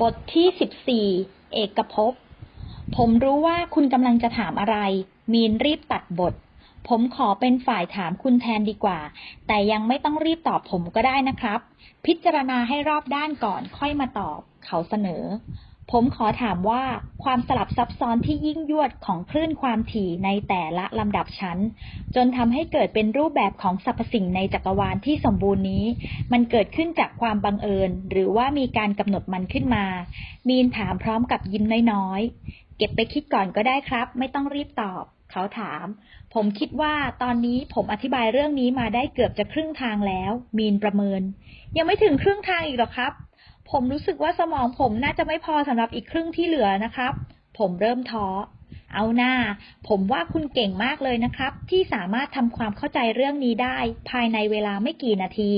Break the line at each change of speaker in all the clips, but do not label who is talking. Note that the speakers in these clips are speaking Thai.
บทที่สิบสี่เอกภพ ผมรู้ว่าคุณกำลังจะถามอะไร มีนรีบตัดบท ผมขอเป็นฝ่ายถามคุณแทนดีกว่า แต่ยังไม่ต้องรีบตอบผมก็ได้นะครับ พิจารณาให้รอบด้านก่อนค่อยมาตอบ เขาเสนอ ผมขอถามว่าความสลับซับซ้อนที่ยิ่งยวดของคลื่นความถี่ในแต่ละลำดับชั้น จนทำให้เกิดเป็นรูปแบบของสรรพสิ่งในจักรวาลที่สมบูรณ์นี้ มันเกิดขึ้นจากความบังเอิญ หรือว่ามีการกำหนดมันขึ้นมา มีนถามพร้อมกับยิ้มน้อยๆ เก็บไปคิดก่อนก็ได้ครับ ไม่ต้องรีบตอบ เขาถาม ผมคิดว่าตอนนี้ผมอธิบายเรื่องนี้มาได้เกือบจะครึ่งทางแล้ว มีนประเมิน ยังไม่ถึงครึ่งทางอีกหรอครับ ผมรู้สึกว่าสมองผมน่าจะไม่พอสำหรับอีกครึ่งที่เหลือนะครับ ผมเริ่มท้อ เอาหน้า ผมว่าคุณเก่งมากเลยนะครับ ที่สามารถทำความเข้าใจเรื่องนี้ได้ ภายในเวลาไม่กี่นาที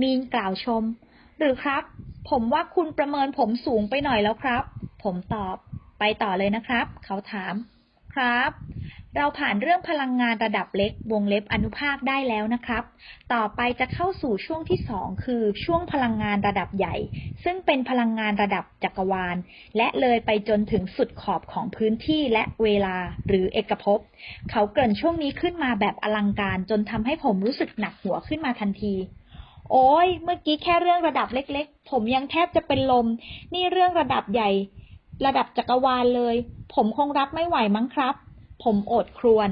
มีนกล่าวชม หรือครับ ผมว่าคุณประเมินผมสูงไปหน่อยแล้วครับ ผมตอบ ไปต่อเลยนะครับ เขาถาม ครับ เราผ่านเรื่องพลังงานระดับเล็กวงเล็บอนุภาคได้แล้วนะครับ ต่อไปจะเข้าสู่ช่วงที่สองคือช่วงพลังงานระดับใหญ่ ซึ่งเป็นพลังงานระดับจักรวาล และเลยไปจนถึงสุดขอบของพื้นที่และเวลาหรือเอกภพ เขาเกริ่นช่วงนี้ขึ้นมาแบบอลังการจนทำให้ผมรู้สึกหนักหัวขึ้นมาทันทีโอ้ย เมื่อกี้แค่เรื่องระดับเล็กๆ ผมยังแทบจะเป็นลม นี่เรื่องระดับใหญ่ ระดับจักรวาลเลย ผมคงรับไม่ไหวมั้งครับ ผมโอดครวญ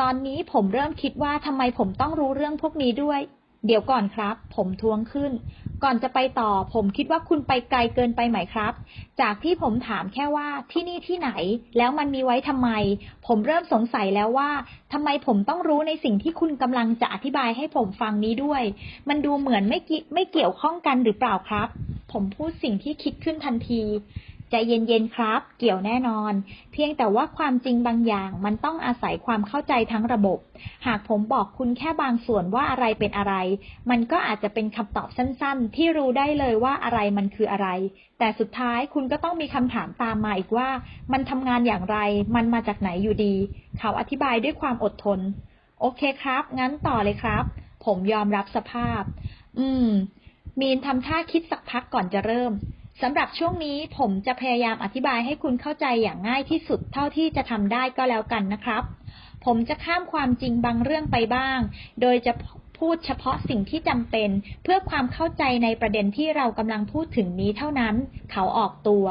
ตอนนี้ผมเริ่มคิดว่าทำไมผมต้องรู้เรื่องพวกนี้ด้วย เดี๋ยวก่อนครับ ผมทวงขึ้น ก่อนจะไปต่อ ผมคิดว่าคุณไปไกลเกินไปไหมครับ จากที่ผมถามแค่ว่าที่นี่ที่ไหน แล้วมันมีไว้ทำไม ผมเริ่มสงสัยแล้วว่าทำไมผมต้องรู้ในสิ่งที่คุณกำลังจะอธิบายให้ผมฟังนี้ด้วย มันดูเหมือนไม่กิไม่เกี่ยวข้องกันหรือเปล่าครับ ผมพูดสิ่งที่คิดขึ้นทันที ใจเย็นๆครับ เกี่ยวแน่นอน เพียงแต่ว่าความจริงบางอย่างมันต้องอาศัยความเข้าใจทั้งระบบ หากผมบอกคุณแค่บางส่วนว่าอะไรเป็นอะไร มันก็อาจจะเป็นคำตอบสั้นๆ ที่รู้ได้เลยว่าอะไรมันคืออะไร แต่สุดท้ายคุณก็ต้องมีคำถามตามมาอีกว่า มันทำงานอย่างไร มันมาจากไหนอยู่ดี เขาอธิบายด้วยความอดทน โอเคครับ งั้นต่อเลยครับ ผมยอมรับสภาพ อืม มีนทำท่าคิดสักพักก่อนจะเริ่ม สำหรับช่วงนี้ผมจะพยายามอธิบายให้คุณเข้าใจอย่างง่ายที่สุดเท่าที่จะทำได้ก็แล้วกันนะครับ ผมจะข้ามความจริงบางเรื่องไปบ้าง โดยจะพูดเฉพาะสิ่งที่จำเป็น เพื่อความเข้าใจในประเด็นที่เรากำลังพูดถึงนี้เท่านั้น เขาออกตัว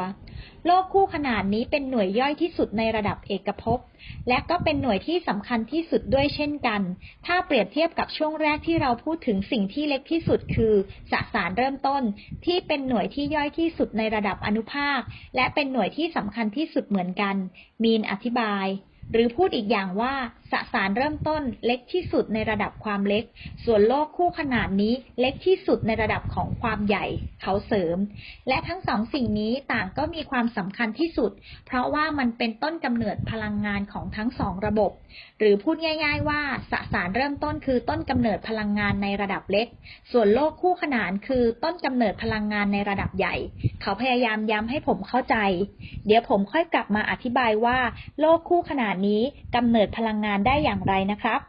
โลกคู่ขนานนี้เป็นหน่วยย่อยที่สุดในระดับเอกภพ และก็เป็นหน่วยที่สำคัญที่สุดด้วยเช่นกัน ถ้าเปรียบเทียบกับช่วงแรกที่เราพูดถึงสิ่งที่เล็กที่สุดคือสสารเริ่มต้น ที่เป็นหน่วยที่ย่อยที่สุดในระดับอนุภาค และเป็นหน่วยที่สำคัญที่สุดเหมือนกัน มีนอธิบาย หรือพูดอีกอย่างว่าสสารเริ่มต้นเล็กที่สุดในระดับความเล็ก ส่วนโลกคู่ขนาดนี้เล็กที่สุดในระดับของความใหญ่ เขาเสริม และทั้งสองสิ่งนี้ต่างก็มีความสำคัญที่สุด เพราะว่ามันเป็นต้นกำเนิดพลังงานของทั้งสองระบบ หรือพูดง่าย ๆ ว่าสสารเริ่มต้นคือต้นกำเนิดพลังงานในระดับเล็ก ส่วนโลกคู่ขนานคือต้นกำเนิดพลังงานในระดับใหญ่ เขาพยายามย้ำให้ผมเข้าใจ เดี๋ยวผมค่อยกลับมาอธิบายว่า โลกคู่ขนานนี้กำเนิดพลังงานานได้อย่างไรนะครับ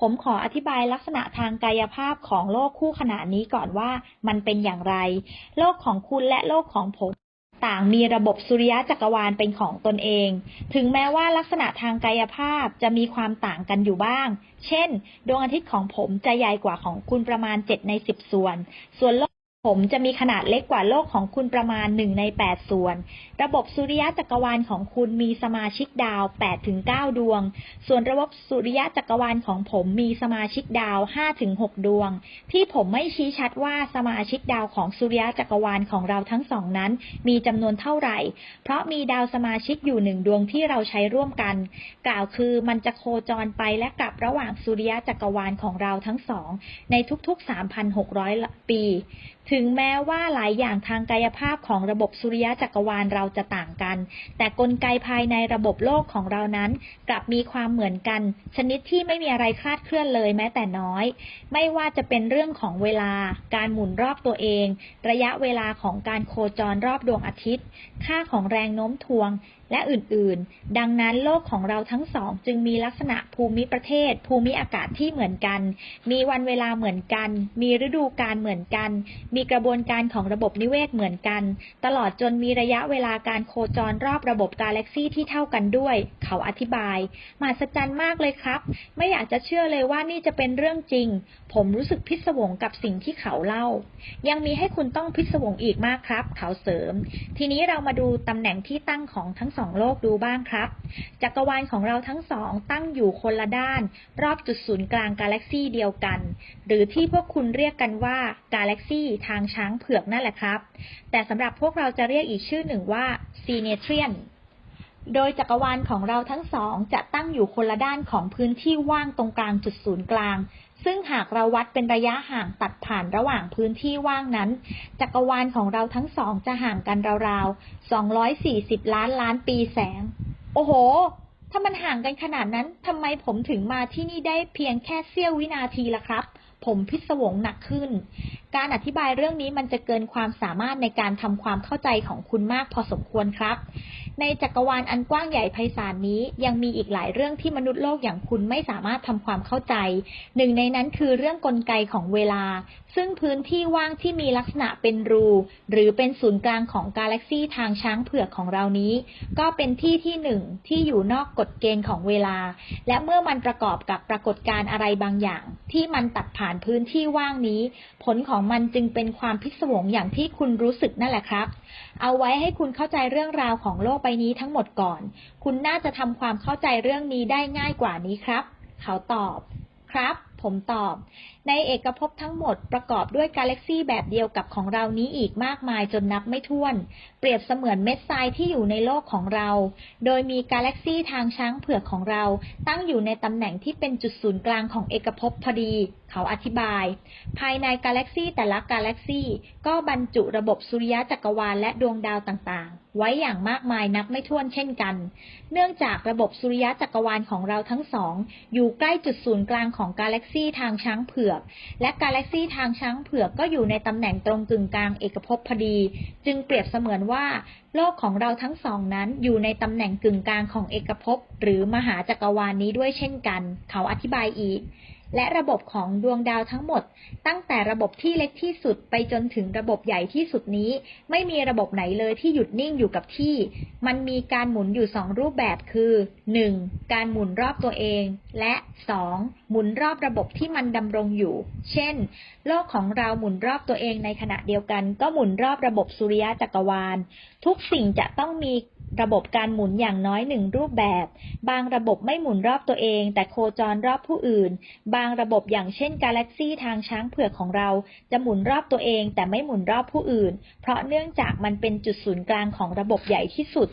ผมขออธิบายลักษณะทางกายภาพของโลกคู่ขนานนี้ก่อนว่ามันเป็นอย่างไร โลกของคุณและโลกของผมต่างมีระบบสุริยะจักรวาลเป็นของตนเอง ถึงแม้ว่าลักษณะทางกายภาพจะมีความต่างกันอยู่บ้าง เช่น ดวงอาทิตย์ของผมจะใหญ่กว่าของคุณประมาณ 7 ใน 10 ส่วน ส่วนโลก ผมจะมีขนาดเล็กกว่าโลกของคุณประมาณ 1 ใน 8 ส่วน ระบบสุริยะจักรวาลของคุณมีสมาชิกดาว 8-9 ดวง ส่วนระบบสุริยะจักรวาลของผมมีสมาชิกดาว 5-6 ดวง ที่ผมไม่ชี้ชัดว่าสมาชิกดาวของสุริยะจักรวาลของเราทั้งสองนั้น มีจำนวนเท่าไหร่ เพราะมีดาวสมาชิกอยู่หนึ่งดวงที่เราใช้ร่วมกัน กล่าวคือมันจะโคจรไปและกลับระหว่างสุริยะจักรวาลของเราทั้งสองในทุกๆ 3,600 ปีถึงแม้ว่าหลายอย่างทางกายภาพของระบบสุริยะจักรวาลเราจะต่างกัน แต่กลไกภายในระบบโลกของเรานั้น กลับมีความเหมือนกัน ชนิดที่ไม่มีอะไรคลาดเคลื่อนเลยแม้แต่น้อย ไม่ว่าจะเป็นเรื่องของเวลา การหมุนรอบตัวเอง ระยะเวลาของการโคจรรอบดวงอาทิตย์ ค่าของแรงโน้มถ่วง และอื่นๆ ดังนั้นโลกของเราทั้งสองจึงมีลักษณะภูมิประเทศ ภูมิอากาศที่เหมือนกัน มีวันเวลาเหมือนกัน มีฤดูกาลเหมือนกัน มีกระบวนการของระบบนิเวศเหมือนกัน ตลอดจนมีระยะเวลาการโคจรรอบระบบกาแล็กซี่ที่เท่ากันด้วย เขาอธิบายมหัศจรรย์มากเลยครับ ไม่อยากจะเชื่อเลยว่านี่จะเป็นเรื่องจริง ผมรู้สึกพิศวงกับสิ่งที่เขาเล่า ยังมีให้คุณต้องพิศวงอีกมากครับ เขาเสริม ทีนี้เรามาดูตำแหน่งที่ตั้งของทั้งสองโลกดูบ้างครับ จักรวาลของเราทั้งสองตั้งอยู่คนละด้าน รอบจุดศูนย์กลางกาแล็กซี่เดียวกัน หรือที่พวกคุณเรียกกันว่ากาแล็กซี่ทางช้างเผือกนั่นแหละครับ แต่สำหรับพวกเราจะเรียกอีกชื่อหนึ่งว่าซีเนเทรียนโดยจักรวาลของเราทั้งสองจะตั้งอยู่คนละด้านของพื้นที่ว่างตรงกลางจุดศูนย์กลาง ซึ่งหากเราวัดเป็นระยะห่างตัดผ่านระหว่างพื้นที่ว่างนั้น จักรวาลของเราทั้งสองจะห่างกันราวๆ 240 ล้านล้านปีแสง โอ้โห ถ้ามันห่างกันขนาดนั้นทำไมผมถึงมาที่นี่ได้เพียงแค่เสี้ยววินาทีล่ะครับ ผมพิศวงหนักขึ้น การอธิบายเรื่องนี้มันจะเกินความสามารถในการทำความเข้าใจของคุณมากพอสมควรครับ ในจักรวาลอันกว้างใหญ่ไพศาลนี้ ยังมีอีกหลายเรื่องที่มนุษย์โลกอย่างคุณไม่สามารถทำความเข้าใจ หนึ่งในนั้นคือเรื่องกลไกของเวลา ซึ่งพื้นที่ว่างที่มีลักษณะเป็นรู หรือเป็นศูนย์กลางของกาแล็กซีทางช้างเผือกของเรานี้ ก็เป็นที่ที่หนึ่งที่อยู่นอกกฎเกณฑ์ของเวลา และเมื่อมันประกอบกับปรากฏการณ์อะไรบางอย่าง ที่มันตัดผ่านพื้นที่ว่างนี้ ผลของมันจึงเป็นความพิศวงอย่างที่คุณรู้สึกนั่นแหละครับ เอาไว้ให้คุณเข้าใจเรื่องราวของโลกใบนี้ทั้งหมดก่อน คุณน่าจะทำความเข้าใจเรื่องนี้ได้ง่ายกว่านี้ครับ เขาตอบ ครับ ผมตอบ ในเอกภพทั้งหมดประกอบด้วยกาแล็กซี่แบบเดียวกับของเรานี้อีกมากมายจนนับไม่ถ้วน เปรียบเสมือนเม็ดทรายที่อยู่ในโลกของเรา โดยมีกาแล็กซี่ทางช้างเผือกของเรา ตั้งอยู่ในตำแหน่งที่เป็นจุดศูนย์กลางของเอกภพพอดี เขาอธิบาย ภายในกาแล็กซี่แต่ละกาแล็กซี่ก็บรรจุระบบสุริยะจักรวาลและดวงดาวต่างๆ ไว้อย่างมากมายนับไม่ถ้วนเช่นกัน เนื่องจากระบบสุริยะจักรวาลของเราทั้งสอง อยู่ใกล้จุดศูนย์กลางของกาแล็กซีทางช้างเผือก และกาแล็กซีทางช้างเผือกก็อยู่ในตำแหน่งตรงกึ่งกลางเอกภพพอดี จึงเปรียบเสมือนว่า โลกของเราทั้งสองนั้นอยู่ในตำแหน่งกึ่งกลางของเอกภพหรือมหาจักรวาลนี้ด้วยเช่นกัน เขาอธิบายอีก และระบบของดวงดาวทั้งหมด ตั้งแต่ระบบที่เล็กที่สุดไปจนถึงระบบใหญ่ที่สุดนี้ ไม่มีระบบไหนเลยที่หยุดนิ่งอยู่กับที่ มันมีการหมุนอยู่สองรูปแบบคือ 1. การหมุนรอบตัวเอง และ 2. หมุนรอบระบบที่มันดำรงอยู่ เช่น โลกของเราหมุนรอบตัวเองในขณะเดียวกัน ก็หมุนรอบระบบสุริยะจักรวาล ทุกสิ่งจะต้องมี ระบบการหมุนอย่างน้อยหนึ่งรูปแบบ บางระบบไม่หมุนรอบตัวเอง แต่โคจรรอบผู้อื่น บางระบบอย่างเช่นกาแล็กซี่ทางช้างเผือกของเรา จะหมุนรอบตัวเองแต่ไม่หมุนรอบผู้อื่น เพราะเนื่องจากมันเป็นจุดศูนย์กลางของระบบใหญ่ที่สุด